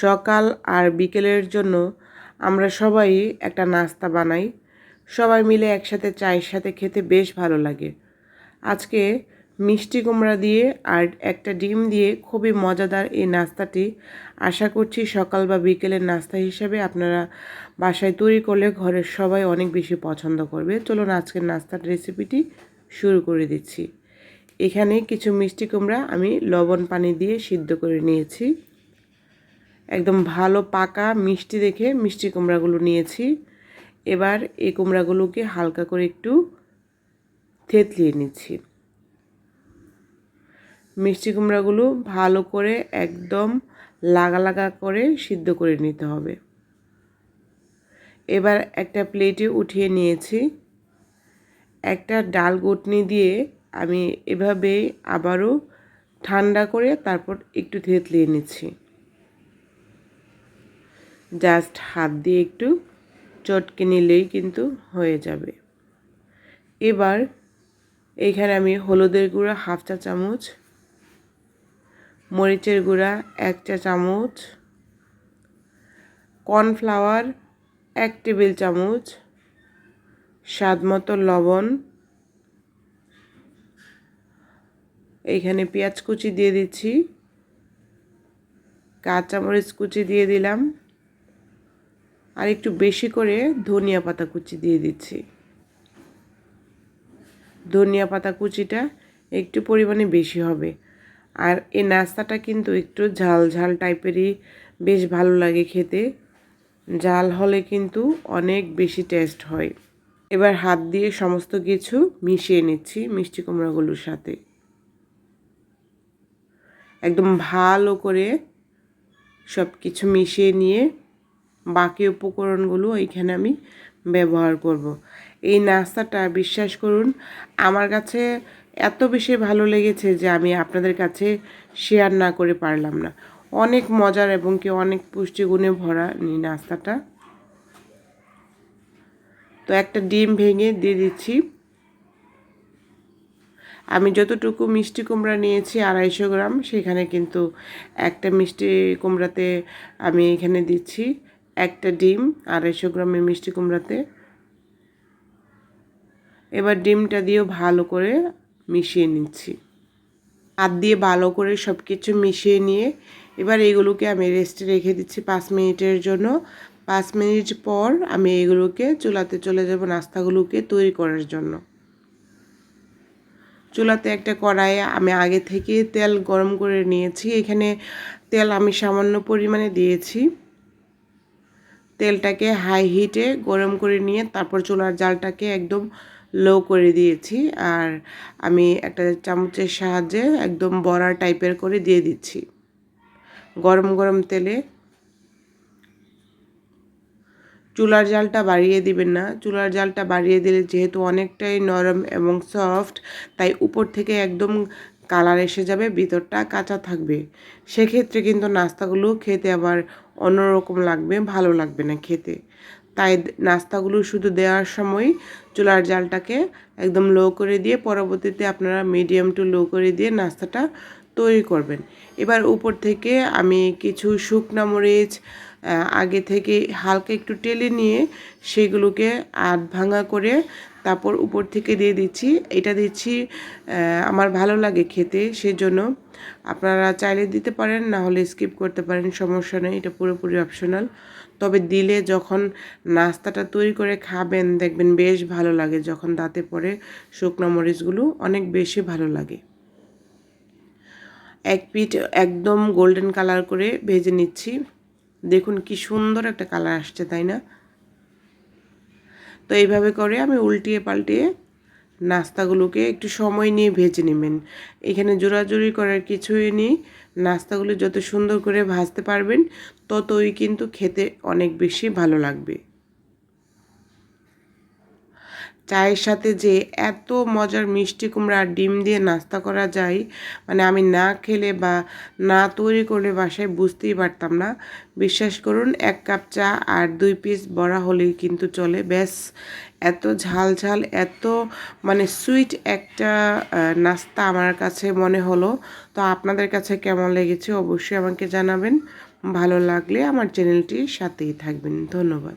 সকাল আর বিকেলের জন্য আমরা সবাই একটা নাস্তা বানাই। সবাই মিলে একসাথে চায়ের সাথে খেতে বেশ ভালো লাগে। আজকে মিষ্টি কুমড়া দিয়ে আর একটা ডিম দিয়ে খুবই মজাদার এই নাস্তাটি আশা করছি সকাল বা বিকেলের নাস্তা হিসেবে আপনারা বাসায় তৈরি করলে ঘরের সবাই অনেক বেশি পছন্দ করবে। চলুন আজকের নাস্তার রেসিপিটি শুরু করে দিচ্ছি। এখানে কিছু মিষ্টি কুমড়া আমি লবণ পানি দিয়ে সিদ্ধ করে নিয়েছি। একদম ভালো পাকা মিষ্টি দেখে মিষ্টি কুমড়াগুলো নিয়েছি। এবার এই কুমড়াগুলোকে হালকা করে একটু থেতলিয়ে নিচ্ছি। মিষ্টি কুমড়াগুলো ভালো করে একদম লাগা লাগা করে সিদ্ধ করে নিতে হবে। এবার একটা প্লেটে উঠিয়ে নিয়েছি। একটা ডাল গুটনি দিয়ে আমি এভাবে আবারও ঠান্ডা করে তারপর একটু থেতলিয়ে নিচ্ছি। জাস্ট হাত দিয়ে একটু চটকে নিলেই কিন্তু হয়ে যাবে। এবার এইখানে আমি হলুদের গুঁড়া হাফ চা চামচ, মরিচের গুঁড়া এক চা চামচ, কর্নফ্লাওয়ার এক টেবিল চামচ স্বাদ মতো লবণ এইখানে পেঁয়াজ কুচি দিয়ে দিচ্ছি, কাঁচামরিচ কুচি দিয়ে দিলাম। আর একটু বেশি করে ধনিয়া পাতা কুচি দিয়ে দিচ্ছি। ধনিয়া পাতা কুচিটা একটু পরিমাণে বেশি হবে। আর এই নাস্তাটা কিন্তু একটু ঝাল ঝাল টাইপেরই বেশ ভালো লাগে খেতে। জাল হলে কিন্তু অনেক বেশি টেস্ট হয়। এবার হাত দিয়ে সমস্ত কিছু মিশিয়ে নিচ্ছি মিষ্টি কুমড়াগুলোর সাথে। একদম ভালো করে সব কিছু মিশিয়ে নিয়ে বাকি উপকরণগুলো এইখানে আমি ব্যবহার করব। এই নাস্তাটা বিশ্বাস করুন, আমার কাছে এত বেশি ভালো লেগেছে যে আমি আপনাদের কাছে শেয়ার না করে পারলাম না। অনেক মজার এবং কি অনেক পুষ্টিগুণে ভরা এই নাস্তাটা। তো একটা ডিম ভেঙে দিয়ে দিচ্ছি। আমি যতটুকু মিষ্টি কুমড়া নিয়েছি, আড়াইশো গ্রাম, সেখানে কিন্তু একটা মিষ্টি কুমড়াতে আমি এখানে দিচ্ছি। একটা ডিম আড়াইশো গ্রামের মিষ্টি কুমড়াতে। এবার ডিমটা দিয়েও ভালো করে মিশিয়ে নিচ্ছি। হাত দিয়ে ভালো করে সব কিছু মিশিয়ে নিয়ে এবার এগুলোকে আমি রেস্টে রেখে দিচ্ছি পাঁচ মিনিটের জন্য। পাঁচ মিনিট পর আমি এগুলোকে চুলাতে চলে যাব নাস্তাগুলোকে তৈরি করার জন্য। চুলাতে একটা কড়াইয়ে আমি আগে থেকে তেল গরম করে নিয়েছি। এখানে তেল আমি সামান্য পরিমাণে দিয়েছি। তেলটাকে হাই হিটে গরম করে নিয়ে তারপর চুলার জালটাকে একদম লো করে দিয়েছি। আর আমি একটা চামচের সাহায্যে একদম বড়া টাইপের করে দিয়ে দিচ্ছি। গরম গরম তেলে। চুলার জালটা বাড়িয়ে দিবেন না। চুলার জালটা বাড়িয়ে দিলে যেহেতু অনেকটাই নরম এবং সফট তাই উপর থেকে একদম কালার এসে যাবে, ভিতরটা কাঁচা থাকবে। সেক্ষেত্রে কিন্তু নাস্তাগুলো খেতে আবার অন্যরকম লাগবে, ভালো লাগবে না খেতে। তাই নাস্তাগুলো শুধু দেওয়ার সময় চুলার জালটাকে একদম লো করে দিয়ে পরবর্তীতে আপনারা মিডিয়াম টু লো করে দিয়ে নাস্তাটা তৈরি করবেন। এবার উপর থেকে আমি কিছু শুকনা মরিচ আগে থেকে হালকা একটু টেলে নিয়ে সেগুলোকে আধ ভাঙা করে তারপর উপর থেকে দিয়ে দিচ্ছি। এটা দিচ্ছি আমার ভালো লাগে খেতে, সেজন্য আপনারা চাইলে দিতে পারেন, না হলে স্কিপ করতে পারেন, সমস্যা নেই, এটা পুরোপুরি অপশনাল তবে দিলে যখন নাস্তাটা তৈরি করে খাবেন, দেখবেন বেশ ভালো লাগে, যখন দাঁতে পড়ে শুকনো মরিচগুলো অনেক বেশি ভালো লাগে। এক পিঠ একদম গোল্ডেন কালার করে ভেজে নিচ্ছি। দেখুন কি সুন্দর একটা কালার আসছে, তাই না? তো এইভাবে করে আমি উল্টিয়ে পাল্টিয়ে নাস্তাগুলোকে একটু সময় নিয়ে ভেজে নেবেন। এখানে জোড়াজুড়ি করার কিছুই নেই। নাস্তাগুলো যত সুন্দর করে ভাজতে পারবেন, ততই কিন্তু খেতে অনেক বেশি ভালো লাগবে। চায়ের সাথে যে এত মজার মিষ্টি কুমড়া আর ডিম দিয়ে নাস্তা করা যায় মানে আমি না খেলে বা না তৈরি করলে বাসায় বুঝতেই পারতাম না। বিশ্বাস করুন, এক কাপ চা আর দুই পিস বড়া হলেই কিন্তু চলে। ব্যাস, এত ঝাল ঝাল, এত মানে সুইট একটা নাস্তা আমার কাছে মনে হলো। তো আপনাদের কাছে কেমন লেগেছে অবশ্যই আমাকে জানাবেন। ভালো লাগলে আমার চ্যানেলটির সাথেই থাকবেন। ধন্যবাদ।